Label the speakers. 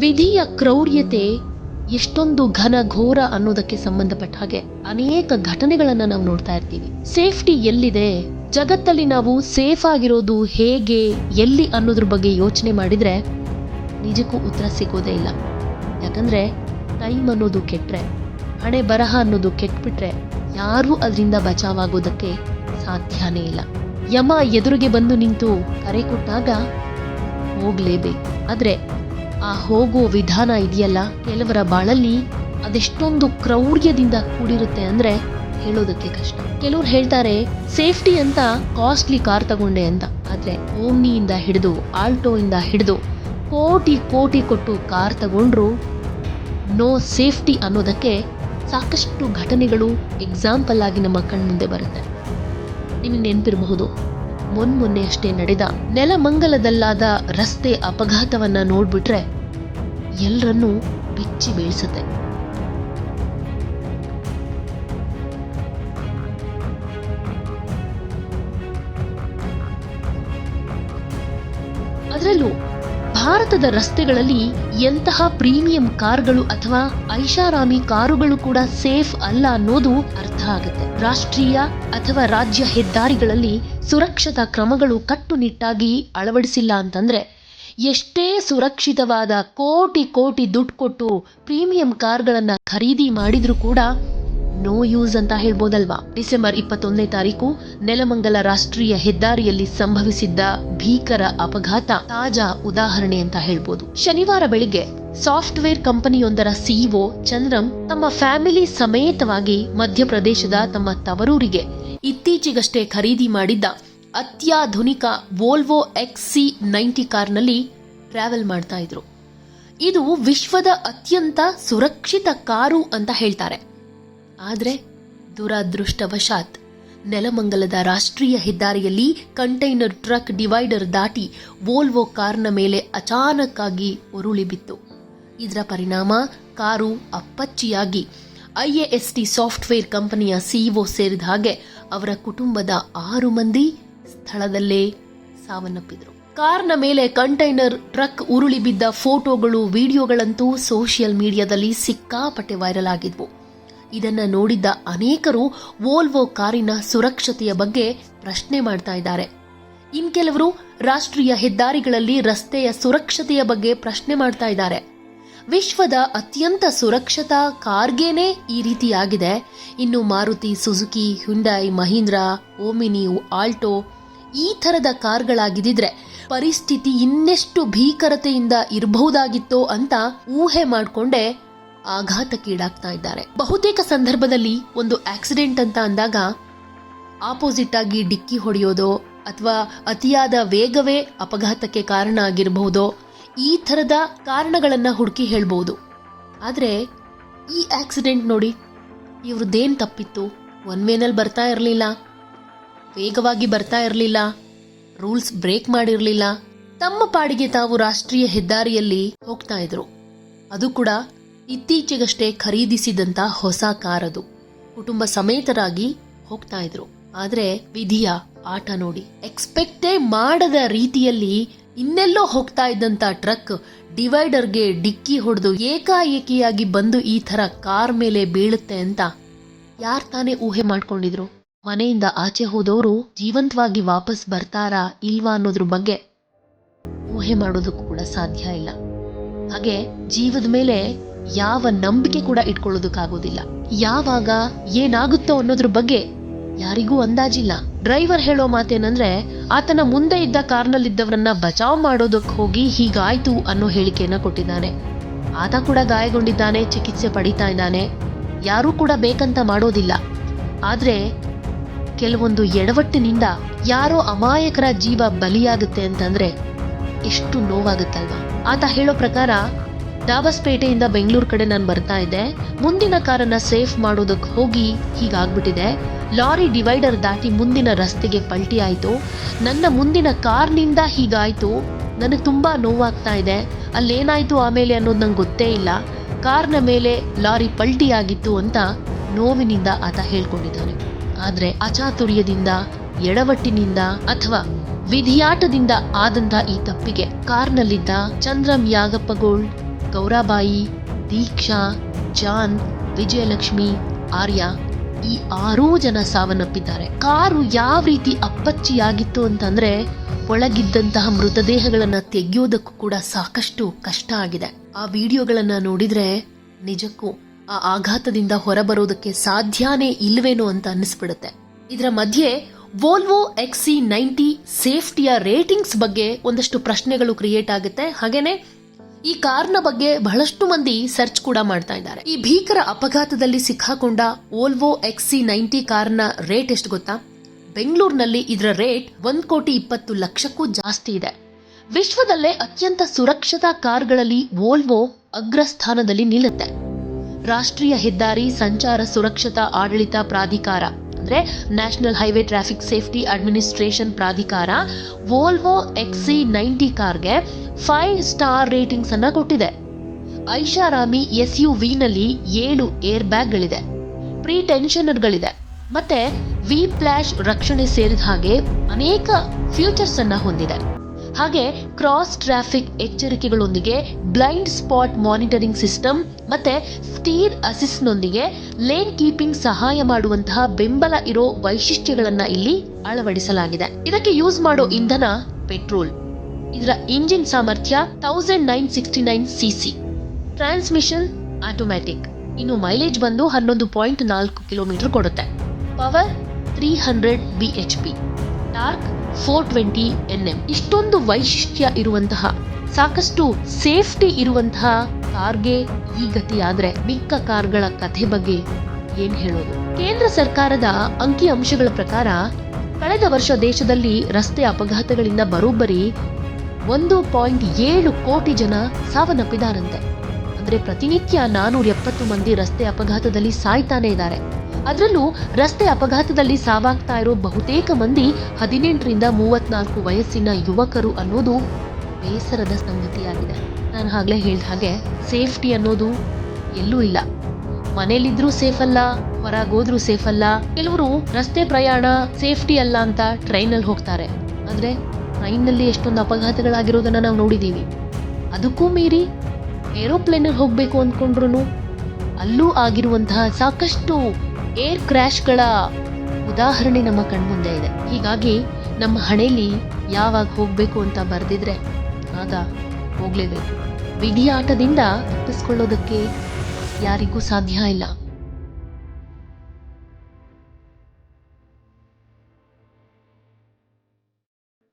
Speaker 1: ವಿಧಿಯ ಕ್ರೌರ್ಯತೆ ಎಷ್ಟೊಂದು ಘನ ಘೋರ ಅನ್ನೋದಕ್ಕೆ ಸಂಬಂಧಪಟ್ಟ ಹಾಗೆ ಅನೇಕ ಘಟನೆಗಳನ್ನ ನಾವು ನೋಡ್ತಾ ಇರ್ತೀವಿ. ಸೇಫ್ಟಿ ಎಲ್ಲಿದೆ? ಜಗತ್ತಲ್ಲಿ ನಾವು ಸೇಫ್ ಆಗಿರೋದು ಹೇಗೆ? ಎಲ್ಲಿ ಅನ್ನೋದ್ರ ಬಗ್ಗೆ ಯೋಚನೆ ಮಾಡಿದ್ರೆ ನಿಜಕ್ಕೂ ಉತ್ತರ ಸಿಗೋದೇ ಇಲ್ಲ. ಯಾಕಂದ್ರೆ ಟೈಮ್ ಅನ್ನೋದು ಕೆಟ್ಟರೆ ಹಣೆ ಬರಹ ಅನ್ನೋದು ಕೆಟ್ಬಿಟ್ರೆ ಯಾರೂ ಅದರಿಂದ ಬಚಾವಾಗೋದಕ್ಕೆ ಸಾಧ್ಯನೇ ಇಲ್ಲ. ಯಮ ಎದುರಿಗೆ ಬಂದು ನಿಂತು ಕರೆ ಕೊಟ್ಟಾಗ ಹೋಗ್ಲೇಬೇಕು. ಆದ್ರೆ ಆ ಹೋಗೋ ವಿಧಾನ ಇದೆಯಲ್ಲ? ಕೆಲವರ ಬಾಳಲ್ಲಿ ಅದೆಷ್ಟೊಂದು ಕ್ರೌರ್ಯದಿಂದ ಕೂಡಿರುತ್ತೆ ಅಂದ್ರೆ ಹೇಳೋದಕ್ಕೆ ಕಷ್ಟ. ಕೆಲವ್ರು ಹೇಳ್ತಾರೆ, ಸೇಫ್ಟಿ ಅಂತ ಕಾಸ್ಟ್ಲಿ ಕಾರ್ ತಗೊಂಡೆ ಅಂತ. ಆದ್ರೆ ಓಮ್ನಿಯಿಂದ ಹಿಡಿದು ಆಲ್ಟೋ ಇಂದ ಹಿಡಿದು ಕೋಟಿ ಕೋಟಿ ಕೊಟ್ಟು ಕಾರ್ ತಗೊಂಡ್ರು ನೋ ಸೇಫ್ಟಿ ಅನ್ನೋದಕ್ಕೆ ಸಾಕಷ್ಟು ಘಟನೆಗಳು, ಎಕ್ಸಾಂಪಲ್ ಆಗಿ ನಮ್ಮ ಕಣ್ಮುಂದೆ ಬರುತ್ತೆ. ನಿಮಗೆ ನೆನಪಿರಬಹುದು. ಮೊನ್ಮೊನ್ನೆ ಅಷ್ಟೇ ನಡೆದ ನೆಲಮಂಗಲದಲ್ಲಾದ ರಸ್ತೆ ಅಪಘಾತವನ್ನ ನೋಡ್ಬಿಟ್ರೆ ಎಲ್ಲರನ್ನೂ ಬಿಚ್ಚಿ ಬೀಳಿಸುತ್ತೆ. ಅದರಲ್ಲೂ ಭಾರತದ ರಸ್ತೆಗಳಲ್ಲಿ ಎಂತಹ ಪ್ರೀಮಿಯಂ ಕಾರ್ಗಳು ಅಥವಾ ಐಷಾರಾಮಿ ಕಾರುಗಳು ಕೂಡ ಸೇಫ್ ಅಲ್ಲ ಅನ್ನೋದು ಅರ್ಥ ಆಗುತ್ತೆ. ರಾಷ್ಟ್ರೀಯ ಅಥವಾ ರಾಜ್ಯ ಹೆದ್ದಾರಿಗಳಲ್ಲಿ ಸುರಕ್ಷತಾ ಕ್ರಮಗಳು ಕಟ್ಟುನಿಟ್ಟಾಗಿ ಅಳವಡಿಸಿಲ್ಲ ಅಂತಂದ್ರೆ ಎಷ್ಟೇ ಸುರಕ್ಷಿತವಾದ ಕೋಟಿ ಕೋಟಿ ದುಡ್ಡು ಕೊಟ್ಟು ಪ್ರೀಮಿಯಂ ಕಾರ್ಗಳನ್ನು ಖರೀದಿ ಮಾಡಿದರೂ ಕೂಡ ನೋ ಯೂಸ್ ಅಂತ ಹೇಳ್ಬೋದಲ್ವಾ? ಡಿಸೆಂಬರ್ ಇಪ್ಪತ್ತೊಂದನೇ ತಾರೀಕು ನೆಲಮಂಗಲ ರಾಷ್ಟ್ರೀಯ ಹೆದ್ದಾರಿಯಲ್ಲಿ ಸಂಭವಿಸಿದ್ದ ಭೀಕರ ಅಪಘಾತ ತಾಜಾ ಉದಾಹರಣೆ ಅಂತ ಹೇಳ್ಬೋದು. ಶನಿವಾರ ಬೆಳಿಗ್ಗೆ ಸಾಫ್ಟ್ವೇರ್ ಕಂಪನಿಯೊಂದರ ಸಿಇಒ ಚಂದ್ರಂ ತಮ್ಮ ಫ್ಯಾಮಿಲಿ ಸಮೇತವಾಗಿ ಮಧ್ಯಪ್ರದೇಶದ ತಮ್ಮ ತವರೂರಿಗೆ ಇತ್ತೀಚೆಗಷ್ಟೇ ಖರೀದಿ ಮಾಡಿದ್ದ ಅತ್ಯಾಧುನಿಕ ವೋಲ್ವೋ ಎಕ್ಸ್ ಸಿ ನೈಂಟಿ ಕಾರ್ನಲ್ಲಿ ಟ್ರಾವೆಲ್ ಮಾಡ್ತಾ ಇದ್ರು. ಇದು ವಿಶ್ವದ ಅತ್ಯಂತ ಸುರಕ್ಷಿತ ಕಾರು ಅಂತ ಹೇಳ್ತಾರೆ. ಆದರೆ ದುರಾದೃಷ್ಟವಶಾತ್ ನೆಲಮಂಗಲದ ರಾಷ್ಟ್ರೀಯ ಹೆದ್ದಾರಿಯಲ್ಲಿ ಕಂಟೈನರ್ ಟ್ರಕ್ ಡಿವೈಡರ್ ದಾಟಿ ವೋಲ್ವೋ ಕಾರ್ನ ಮೇಲೆ ಅಚಾನಕ್ಕಾಗಿ ಉರುಳಿ ಬಿತ್ತು ಇದರ ಪರಿಣಾಮ ಕಾರು ಅಪ್ಪಚ್ಚಿಯಾಗಿ ಐಎಎಸ್ಟಿ ಸಾಫ್ಟ್ವೇರ್ ಕಂಪನಿಯ ಸಿಇಒ ಸೇರಿದ ಹಾಗೆ ಅವರ ಕುಟುಂಬದ ಆರು ಮಂದಿ ಸ್ಥಳದಲ್ಲೇ ಸಾವನ್ನಪ್ಪಿದ್ರು. ಕಾರ್ನ ಮೇಲೆ ಕಂಟೈನರ್ ಟ್ರಕ್ ಉರುಳಿ ಬಿದ್ದ ಫೋಟೋಗಳು, ವಿಡಿಯೋಗಳಂತೂ ಸೋಷಿಯಲ್ ಮೀಡಿಯಾದಲ್ಲಿ ಸಿಕ್ಕಾಪಟ್ಟೆ ವೈರಲ್ ಆಗಿದ್ವು. ಇದನ್ನ ನೋಡಿದ್ದ ಅನೇಕರು ವೋಲ್ವೋ ಕಾರಿನ ಸುರಕ್ಷತೆಯ ಬಗ್ಗೆ ಪ್ರಶ್ನೆ ಮಾಡ್ತಾ ಇದ್ದಾರೆ. ಇನ್ ಕೆಲವರು ರಾಷ್ಟ್ರೀಯ ಹೆದ್ದಾರಿಗಳಲ್ಲಿ ರಸ್ತೆಯ ಸುರಕ್ಷತೆಯ ಬಗ್ಗೆ ಪ್ರಶ್ನೆ ಮಾಡ್ತಾ ಇದ್ದಾರೆ. ವಿಶ್ವದ ಅತ್ಯಂತ ಸುರಕ್ಷತಾ ಕಾರ್ಗೇನೆ ಈ ರೀತಿಯಾಗಿದೆ. ಇನ್ನು Maruti Suzuki Hyundai Mahindra Omni Alto ಈ ಥರದ ಕಾರ್ಗಳಾಗಿದ್ದಿದ್ರೆ ಪರಿಸ್ಥಿತಿ ಇನ್ನೆಷ್ಟು ಭೀಕರತೆಯಿಂದ ಇರಬಹುದಾಗಿತ್ತು ಅಂತ ಊಹೆ ಮಾಡಿಕೊಂಡೇ ಆಘಾತಕ್ಕೀಡಾಗ್ತಾ ಇದ್ದಾರೆ ಬಹುತೇಕ ಸಂದರ್ಭದಲ್ಲಿ ಒಂದು ಆಕ್ಸಿಡೆಂಟ್ ಅಂತ ಅಂದಾಗ ಆಪೋಸಿಟ್ ಆಗಿ ಡಿಕ್ಕಿ ಹೊಡೆಯೋದೋ ಅಥವಾ ಅತಿಯಾದ ವೇಗವೇ ಅಪಘಾತಕ್ಕೆ ಕಾರಣ ಆಗಿರಬಹುದೋ, ಈ ಥರದ ಕಾರಣಗಳನ್ನ ಹುಡುಕಿ ಹೇಳ್ಬೋದು. ಆದರೆ, ಈ ಆಕ್ಸಿಡೆಂಟ್ ನೋಡಿ ಇವ್ರದ್ದೇನು ತಪ್ಪಿತ್ತು? ಒನ್ ವೇನಲ್ಲಿ ಬರ್ತಾ ಇರಲಿಲ್ಲ, ವೇಗವಾಗಿ ಬರ್ತಾ ಇರಲಿಲ್ಲ, ರೂಲ್ಸ್ ಬ್ರೇಕ್ ಮಾಡಿರಲಿಲ್ಲ. ತಮ್ಮ ಪಾಡಿಗೆ ತಾವು ರಾಷ್ಟ್ರೀಯ ಹೆದ್ದಾರಿಯಲ್ಲಿ ಹೋಗ್ತಾ ಇದ್ರು. ಅದು ಕೂಡ ಇತ್ತೀಚೆಗಷ್ಟೇ ಖರೀದಿಸಿದಂತ ಹೊಸ ಕಾರದು. ಕುಟುಂಬ ಸಮೇತರಾಗಿ ಹೋಗ್ತಾ ಇದ್ರು. ಆದ್ರೆ ವಿಧಿಯ ಆಟ ನೋಡಿ. ಎಕ್ಸ್ಪೆಕ್ಟೇ ಮಾಡದ ರೀತಿಯಲ್ಲಿ ಇನ್ನೆಲ್ಲೋ ಹೋಗ್ತಾ ಇದ್ದಂತ ಟ್ರಕ್ ಡಿವೈಡರ್ಗೆ ಡಿಕ್ಕಿ ಹೊಡೆದು ಏಕಾಏಕಿಯಾಗಿ ಬಂದು ಈ ತರ ಕಾರ್ ಮೇಲೆ ಬೀಳುತ್ತೆ ಅಂತ ಯಾರ್ ತಾನೇ ಊಹೆ ಮಾಡ್ಕೊಂಡಿದ್ರು? ಮನೆಯಿಂದ ಆಚೆ ಹೋದವರು ಜೀವಂತವಾಗಿ ವಾಪಸ್ ಬರ್ತಾರಾ ಇಲ್ವಾ ಅನ್ನೋದ್ರ ಬಗ್ಗೆ ಊಹೆ ಮಾಡೋದಕ್ಕೂ ಕೂಡ ಸಾಧ್ಯ ಇಲ್ಲ. ಹಾಗೆ ಜೀವದ ಮೇಲೆ ಯಾವ ನಂಬಿಕೆ ಕೂಡ ಇಟ್ಕೊಳ್ಳೋದಕ್ಕಾಗೋದಿಲ್ಲ. ಯಾವಾಗ ಏನಾಗುತ್ತೋ ಅನ್ನೋದ್ರ ಬಗ್ಗೆ ಯಾರಿಗೂ ಅಂದಾಜಿಲ್ಲ. ಡ್ರೈವರ್ ಹೇಳೋ ಮಾತೇನಂದ್ರೆ, ಆತನ ಮುಂದೆ ಇದ್ದ ಕಾರ್ನಲ್ಲಿದ್ದವರನ್ನ ಬಚಾವ್ ಮಾಡೋದಕ್ಕೆ ಹೋಗಿ ಹೀಗಾಯ್ತು ಅನ್ನೋ ಹೇಳಿಕೆಯನ್ನ ಕೊಟ್ಟಿದ್ದಾನೆ. ಆತ ಕೂಡ ಗಾಯಗೊಂಡಿದ್ದಾನೆ, ಚಿಕಿತ್ಸೆ ಪಡಿತಾ ಇದ್ದಾನೆ. ಯಾರೂ ಕೂಡ ಬೇಕಂತ ಮಾಡೋದಿಲ್ಲ. ಆದ್ರೆ ಕೆಲವೊಂದು ಎಡವಟ್ಟಿನಿಂದ ಯಾರೋ ಅಮಾಯಕರ ಜೀವ ಬಲಿಯಾಗುತ್ತೆ ಅಂತಂದ್ರೆ ಎಷ್ಟು ನೋವಾಗುತ್ತಲ್ವಾ. ಆತ ಹೇಳೋ ಪ್ರಕಾರ ಡಾಬಸ್ಪೇಟೆಯಿಂದ ಬೆಂಗಳೂರು ಕಡೆ ನಾನು ಬರ್ತಾ ಇದ್ದೆ. ಮುಂದಿನ ಕಾರನ್ನ ಸೇಫ್ ಮಾಡೋದಕ್ಕೆ ಹೋಗಿ ಹೀಗಾಗ್ಬಿಟ್ಟಿದೆ ಲಾರಿ ಡಿವೈಡರ್ ದಾಟಿ ಮುಂದಿನ ರಸ್ತೆಗೆ ಪಲ್ಟಿ ಆಯಿತು. ನನ್ನ ಮುಂದಿನ ಕಾರ್ನಿಂದ ಹೀಗಾಯಿತು ನನಗೆ ತುಂಬಾ ನೋವಾಗ್ತಾ ಇದೆ. ಅಲ್ಲೇನಾಯಿತು ಆಮೇಲೆ ಅನ್ನೋದು ನಂಗೆ ಗೊತ್ತೇ ಇಲ್ಲ. ಕಾರ್ನ ಮೇಲೆ ಲಾರಿ ಪಲ್ಟಿ ಆಗಿತ್ತು ಅಂತ ನೋವಿನಿಂದ ಆತ ಹೇಳ್ಕೊಂಡಿದ್ದಾನೆ. ಆದ್ರೆ ಅಚಾತುರ್ಯದಿಂದ, ಎಡವಟ್ಟಿನಿಂದ ಅಥವಾ ವಿಧಿಯಾಟದಿಂದ ಆದಂತ ಈ ತಪ್ಪಿಗೆ ಕಾರ್ನಲ್ಲಿದ್ದ ಚಂದ್ರಂ ಯಾಗಪ್ಪಗೋಳ್ ಗೌರಾಬಾಯಿ, ದೀಕ್ಷಾ, ಜಾನ್, ವಿಜಯಲಕ್ಷ್ಮಿ, ಆರ್ಯ ಈ ಆರೂ ಜನ ಸಾವನ್ನಪ್ಪಿದ್ದಾರೆ. ಕಾರು ಯಾವ ರೀತಿ ಅಪ್ಪಚ್ಚಿಯಾಗಿತ್ತು ಅಂತಂದ್ರೆ ಒಳಗಿದ್ದಂತಹ ಮೃತದೇಹಗಳನ್ನ ತೆಗೆಯೋದಕ್ಕೂ ಕೂಡ ಸಾಕಷ್ಟು ಕಷ್ಟ ಆಗಿದೆ. ಆ ವಿಡಿಯೋಗಳನ್ನ ನೋಡಿದ್ರೆ ನಿಜಕ್ಕೂ ಆ ಆಘಾತದಿಂದ ಹೊರಬರೋದಕ್ಕೆ ಸಾಧ್ಯನೇ ಇಲ್ವೇನೋ ಅಂತ ಅನ್ನಿಸ್ಬಿಡುತ್ತೆ. ಇದರ ಮಧ್ಯೆ ವೋಲ್ವೋ ಎಕ್ಸಿ ನೈಂಟಿ ಸೇಫ್ಟಿಯ ರೇಟಿಂಗ್ಸ್ ಬಗ್ಗೆ ಒಂದಷ್ಟು ಪ್ರಶ್ನೆಗಳು ಕ್ರಿಯೇಟ್ ಆಗುತ್ತೆ. ಹಾಗೇನೆ ಈ ಕಾರ್ನ ಬಗ್ಗೆ ಬಹಳಷ್ಟು ಮಂದಿ ಸರ್ಚ್ ಕೂಡ ಮಾಡ್ತಾ ಇದ್ದಾರೆ. ಈ ಭೀಕರ ಅಪಘಾತದಲ್ಲಿ ಸಿಕ್ಕಾಕೊಂಡ ಓಲ್ವೋ ಎಕ್ಸಿ ನೈಂಟಿ ಕಾರ್ನ ರೇಟ್ ಎಷ್ಟು ಗೊತ್ತಾ? ಬೆಂಗಳೂರಿನಲ್ಲಿ ಇದರ ರೇಟ್ ಒಂದ್ ಕೋಟಿ ಇಪ್ಪತ್ತು ಲಕ್ಷಕ್ಕೂ ಜಾಸ್ತಿ ಇದೆ. ವಿಶ್ವದಲ್ಲೇ ಅತ್ಯಂತ ಸುರಕ್ಷತಾ ಕಾರ್ಗಳಲ್ಲಿ ವೋಲ್ವೋ ಅಗ್ರಸ್ಥಾನದಲ್ಲಿ ನಿಲ್ಲುತ್ತೆ. ರಾಷ್ಟ್ರೀಯ ಹೆದ್ದಾರಿ ಸಂಚಾರ ಸುರಕ್ಷತಾ ಆಡಳಿತ ಪ್ರಾಧಿಕಾರ ಅಂದ್ರೆ national highway traffic safety administration ಪ್ರಾಧಿಕಾರ ವೋಲ್ವೋ ಎಕ್ಸಿ ನೈಂಟಿ ಕಾರ್ಗೆ ಫೈವ್ ಸ್ಟಾರ್ ರೇಟಿಂಗ್ಸ್ ಅನ್ನ ಕೊಟ್ಟಿದೆ. ಐಷಾರಾಮಿ ಎಸ್ ಯು ವಿನಲ್ಲಿ ಏಳು ಏರ್ ಬ್ಯಾಗ್ಗಳಿದೆ ಪ್ರೀ ಟೆನ್ಷನರ್ಗಳಿದೆ ಮತ್ತೆ ವಿ ಪ್ಲಾಶ್ ರಕ್ಷಣೆ ಸೇರಿದ ಹಾಗೆ ಅನೇಕ ಫ್ಯೂಚರ್ಸ್ ಅನ್ನ ಹೊಂದಿದೆ. ಹಾಗೆ ಕ್ರಾಸ್ ಟ್ರಾಫಿಕ್ ಎಚ್ಚರಿಕೆಗಳೊಂದಿಗೆ ಬ್ಲೈಂಡ್ ಸ್ಪಾಟ್ ಮಾನಿಟರಿಂಗ್ ಸಿಸ್ಟಮ್ ಮತ್ತೆ ಸ್ಟೀರ್ ಅಸಿಸ್ಟ್ನೊಂದಿಗೆ ಲೇನ್ ಕೀಪಿಂಗ್ ಸಹಾಯ ಮಾಡುವಂತಹ ಬೆಂಬಲ ಇರೋ ವೈಶಿಷ್ಟ್ಯಗಳನ್ನ ಇಲ್ಲಿ ಅಳವಡಿಸಲಾಗಿದೆ. ಇದಕ್ಕೆ ಯೂಸ್ ಮಾಡೋ ಇಂಧನ ಪೆಟ್ರೋಲ್ ಇದರ ಇಂಜಿನ್ ಸಾಮರ್ಥ್ಯ thousand nine sixty nine CC transmission automatic ಇನ್ನು ಮೈಲೇಜ್ ಬಂದು ಹನ್ನೊಂದು ಪಾಯಿಂಟ್ ನಾಲ್ಕು ಕಿಲೋಮೀಟರ್ ಕೊಡುತ್ತೆ. Power three hundred B H P torque four twenty N M ಇಷ್ಟೊಂದು ವೈಶಿಷ್ಟ್ಯ ಇರುವಂತಹ, ಸಾಕಷ್ಟು ಸೇಫ್ಟಿ ಇರುವಂತಹ ಕಾರ್ಗೆ ಈ ಗತಿಯಾದ್ರೆ ಮಿಕ್ಕ ಕಾರ್ಗಳ ಕಥೆ ಬಗ್ಗೆ ಏನ್ ಹೇಳೋದು? ಕೇಂದ್ರ ಸರ್ಕಾರದ ಅಂಕಿ ಅಂಶಗಳ ಪ್ರಕಾರ, ಕಳೆದ ವರ್ಷ ದೇಶದಲ್ಲಿ ರಸ್ತೆ ಅಪಘಾತಗಳಿಂದ ಬರೋಬ್ಬರಿ ಒಂದು ಪಾಯಿಂಟ್ ಏಳು ಕೋಟಿ ಜನ ಸಾವನ್ನಪ್ಪಿದಾರಂತೆ. ಅಂದ್ರೆ ಪ್ರತಿನಿತ್ಯ ನಾನೂರ ಎಪ್ಪತ್ತು ಮಂದಿ ರಸ್ತೆ ಅಪಘಾತದಲ್ಲಿ ಸಾಯ್ತಾನೆ ಇದ್ದಾರೆ. ಅದರಲ್ಲೂ ರಸ್ತೆ ಅಪಘಾತದಲ್ಲಿ ಸಾವಾಗ್ತಾ ಇರೋ ಬಹುತೇಕ ಮಂದಿ ಹದಿನೆಂಟರಿಂದ ಮೂವತ್ನಾಲ್ಕು ವಯಸ್ಸಿನ ಯುವಕರು ಅನ್ನೋದು ಬೇಸರದ ಸಂಗತಿಯಾಗಿದೆ. ನಾನು ಆಗಲೇ ಹೇಳಿದ ಹಾಗೆ ಸೇಫ್ಟಿ ಅನ್ನೋದು ಎಲ್ಲೂ ಇಲ್ಲ. ಮನೇಲಿದ್ರೂ ಸೇಫ್ ಅಲ್ಲ, ಹೊರಗೋದ್ರೂ ಸೇಫ್ ಅಲ್ಲ. ಕೆಲವರು ರಸ್ತೆ ಪ್ರಯಾಣ ಸೇಫ್ಟಿ ಅಲ್ಲ ಅಂತ ಟ್ರೈನಲ್ಲಿ ಹೋಗ್ತಾರೆ. ಆದ್ರೆ ಟ್ರೈನ್ನಲ್ಲಿ ಎಷ್ಟೊಂದು ಅಪಘಾತಗಳಾಗಿರೋದನ್ನ ನಾವು ನೋಡಿದೀವಿ. ಅದಕ್ಕೂ ಮೀರಿ ಏರೋಪ್ಲೇನಲ್ಲಿ ಹೋಗಬೇಕು ಅಂದ್ಕೊಂಡ್ರು ಅಲ್ಲೂ ಆಗಿರುವಂತಹ ಸಾಕಷ್ಟು ಏರ್ ಕ್ರ್ಯಾಶ್ಗಳ ಉದಾಹರಣೆ ನಮ್ಮ ಕಣ್ಮುಂದೆ ಇದೆ. ಹೀಗಾಗಿ ನಮ್ಮ ಹಣೆಯಲ್ಲಿ ಯಾವಾಗ ಹೋಗಬೇಕು ಅಂತ ಬರೆದಿದ್ರೆ ಆಗ ಹೋಗ್ಲೇಬೇಕು. ವಿಧಿಯಾಟದಿಂದ ತಪ್ಪಿಸ್ಕೊಳ್ಳೋದಕ್ಕೆ ಯಾರಿಗೂ ಸಾಧ್ಯ ಇಲ್ಲ.